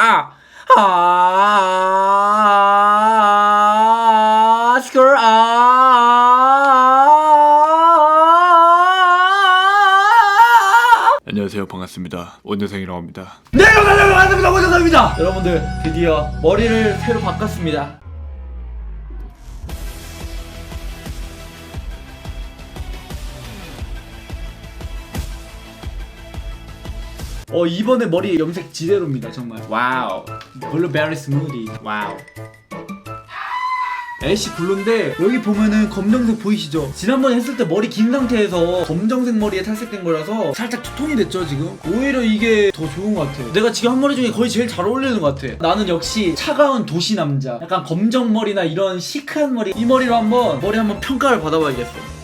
아, 아, 스컬, 아. 안녕하세요 반갑습니다 원여생이라고 합니다 네, 반갑습니다. 원정상입니다. 여러분들 드디어 머리를 새로 바꿨습니다. 어 이번에 머리 염색 지대로입니다 정말. 와우. 블루베리 스무디. 와우. 애쉬 블루인데 여기 보면은 검정색 보이시죠? 지난번에 했을 때 머리 긴 상태에서 검정색 머리에 탈색된 거라서 살짝 투톤이 됐죠 지금? 오히려 이게 더 좋은 것 같아요. 내가 지금 한 머리 중에 거의 제일 잘 어울리는 것 같아. 나는 역시 차가운 도시 남자. 약간 검정 머리나 이런 시크한 머리. 이 머리로 한번 머리 한번 평가를 받아봐야겠어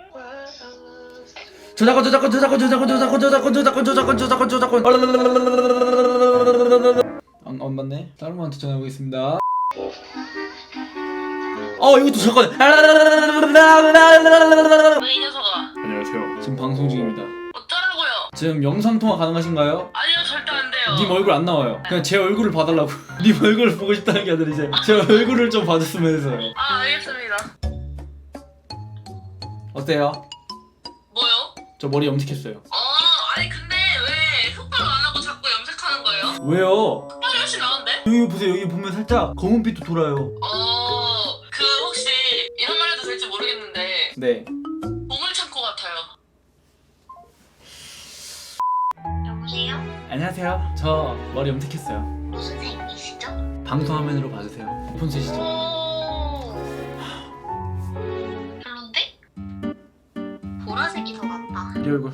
저작권 저작권 저작권 저작권 저작권 저작권 저작권 저작권 저작권 저작권 안, 안 맞네 다른 분한테 전화해보겠습니다 어 이것도 왜이 녀석아? 안녕하세요 지금 방송 중입니다 어쩌라고요? 지금 영상 통화 가능하신가요? 아니요 절대 안 돼요. 님 얼굴 안 나와요 그냥 제 얼굴을 봐달라고 님 얼굴을 보고 싶다는 게 아니라 이제 제 얼굴을 좀 봐줬으면 해서요 아 알겠습니다. 어때요? 저 머리 염색했어요 어 아니 근데 왜 흑발로 안 하고 자꾸 염색하는 거예요? 왜요? 흑발이 훨씬 나은데? 여기 보세요 여기 보면 살짝 검은빛도 돌아요 어 그 혹시 이런 말 해도 될지 모르겠는데 네 보물 창고 같아요. 여보세요? 안녕하세요 저 머리 염색했어요 무슨 색이시죠? 방송 화면으로 봐주세요 폰 쓰시죠 오 이 얼굴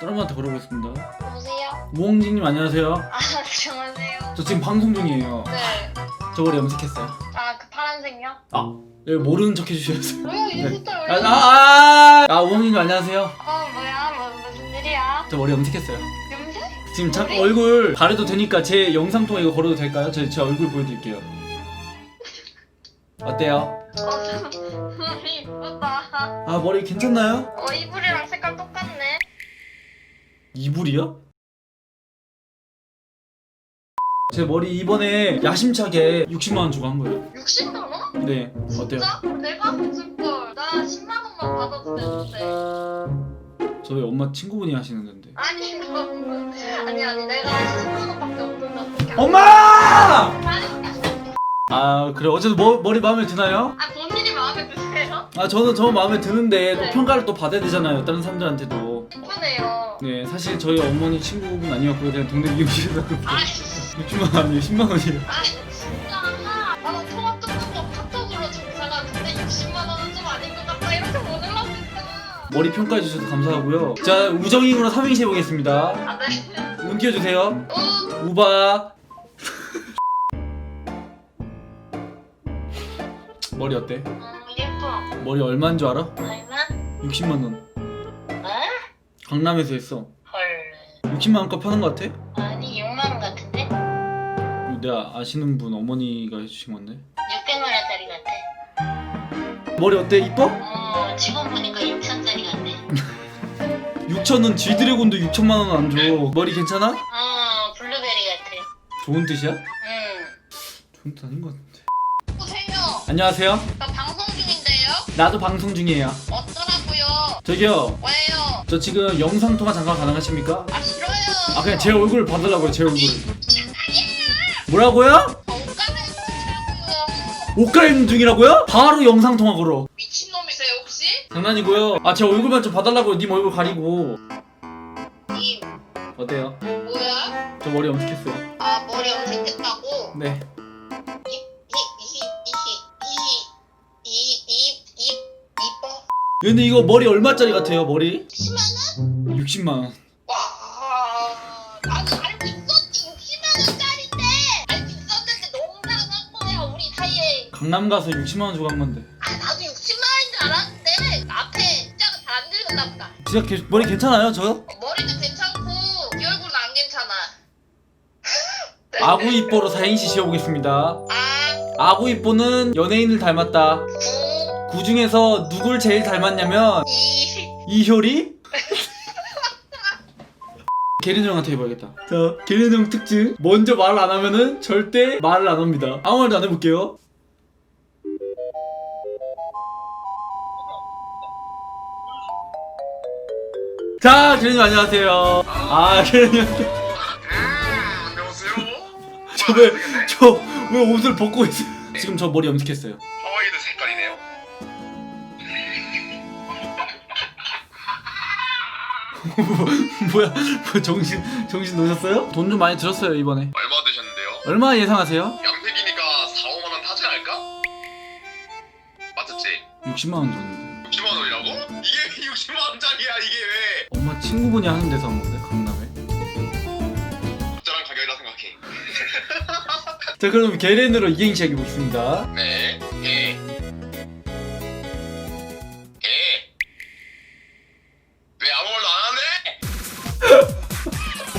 분한테 걸어보겠습니다 여보세요? 우홍진님 안녕하세요 아 안녕하세요. 저 지금 방송 중이에요 네. 저 머리 염색했어요 아 그 파란색요? 아 여기 모르는 척 해주셔야죠 왜요 이제 네. 진짜 아, 왜? 아, 아, 아, 우홍님 안녕하세요. 어 뭐야 뭐 무슨 일이야? 저 머리 염색했어요. 염색? 지금 잠 머리? 얼굴 가려도 되니까 제 영상 통화 이거 걸어도 될까요? 제, 제 얼굴 보여드릴게요. 어때요? 어 이쁘다. 아 머리 괜찮나요? 어 이불이랑 색깔 똑같네. 이불이요? 제 머리 이번에 야심차게 60만 원 주고 한 거예요. 60만 원? 네, 어때요? 진짜? 내가 해줄 걸. 나 10만 원만 받아도 되는데. 저희 엄마 친구분이 하시는 건데. 아니 그거 아니 아니 내가 10만 원밖에 없는데 어떻게? 엄마! 아 그래 어쨌든 머, 머리 마음에 드나요? 아 본인이 마음에 드세요? 아 저는 저 마음에 드는데 또 네. 평가를 또 받아야 되잖아요. 다른 사람들한테도. 이쁘네요. 네, 사실 저희 어머니 친구분 아니었고요. 그냥 동네 미용실에서 아이 60만 아니에요, 10만 원이에요. 아 진짜. 나는 통화 조금 카톡으로 전화가 근데 60만 원은 좀 아닌 것 같다 이렇게 못 올랐겠다. 머리 평가해 주셔서 감사하고요. 자, 우정이으로 삼행시 해보겠습니다. 아 네. 운 띄워주세요. 우 우바. 머리 어때? 음, 예뻐. 머리 얼마인 줄 알아? 얼마? 60만 원. 어? 강남에서 했어. 헐. 60만 원값 하는 것 같아? 아니 6만 원 같은데? 내가 아시는 분 어머니가 해주신 건데. 600만 원짜리 같아. 머리 어때? 이뻐? 어 지금 보니까 6천짜리 같네. 6천은 G드래곤도 6천만 원 안 줘. 머리 괜찮아? 어 블루베리 같아. 좋은 뜻이야? 응. 좋은 뜻 아닌 것. 보세요. 안녕하세요. 나 방송 중인데요. 나도 방송 중이에요. 어쩌라고요? 저기요. 왜요? 저 지금 영상 통화 잠깐 가능하십니까? 아 싫어요. 아 그냥 제 얼굴 받으려고요 제 얼굴 뭐라고요? 아, 옷가는 중이라고요. 옷 갈아입는 중이라고요? 바로 영상 통화 걸어 미친 놈이세요 혹시? 장난이고요 아 제 얼굴만 좀 봐달라고요 님 얼굴 가리고 님 어때요? 뭐야? 저 머리 염색했어요 아 머리 염색했다고? 네 근데 이거 머리 얼마짜리 같아요 머리? 10만 원? 60만원 와, 나는 알고 있었지 60만 원짜리인데. 아니 비쌌는데 너무 잘한 거야 우리 사이에. 강남 가서 60만원 주고 한 건데 아 나도 60만 원인 줄 알았는데 앞에 숫자가 잘 안 들렸나 보다. 진짜 개- 머리 괜찮아요 저? 어, 머리도 괜찮고 네 얼굴은 안 괜찮아. 아구 이뻐로 사행시 지어보겠습니다 아, 아구 이뻐는 연예인을 닮았다 구, 그 중에서 누굴 제일 닮았냐면 이. 이효리? 게린 형한테 해봐야겠다. 자, 게린 형 특징. 먼저 말을 안 하면은 절대 말을 안 합니다. 아무 말도 안 해볼게요. 자, 형 안녕하세요. 아, 형. 음, 안녕하세요. 저 왜, 저왜 옷을 벗고 있어요? 지금 저 머리 염색했어요. 뭐야, 뭐 정신, 정신 놓으셨어요? 돈 좀 많이 들었어요, 이번에. 얼마 드셨는데요? 얼마 예상하세요? 양색이니까 4, 5만 원 타지 않을까? 맞췄지? 60만 원 줬는데. 60만 원이라고? 이게 60만 원짜리야 이게 왜? 엄마 친구분이 하는 데서 한 건데, 강남에. 적절한 가격이라 생각해. 자, 그럼 게렌으로 이행 시작해보겠습니다. 네.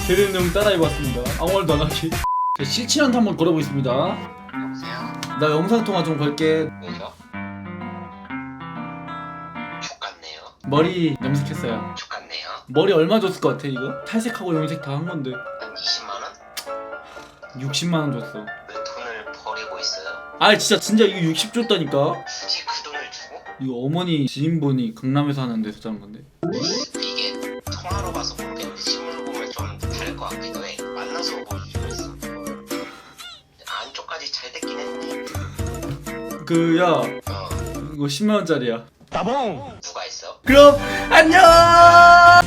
게렌 형 따라 해봤습니다. 아무 말도 안 하기. 자, 실친한테 한번 걸어보겠습니다. 여보세요? 나 영상 통화 좀 걸게. 왜죠? 죽겠네요. 머리 염색했어요. 죽겠네요. 머리 얼마 줬을 것 같아, 이거? 탈색하고 염색 다 한 건데. 한 20만 원? 60만 원 줬어. 왜 돈을 버리고 있어요? 아, 진짜, 진짜 이거 60 줬다니까? 굳이 그 돈을 주고? 이거 어머니 지인분이 강남에서 하는 데서 자는 건데. 이게 통화로 봐서 잘 됐긴 했네. 그, 야, 어, 이거 10만 원짜리야. 누가 있어? 그럼, 안녕!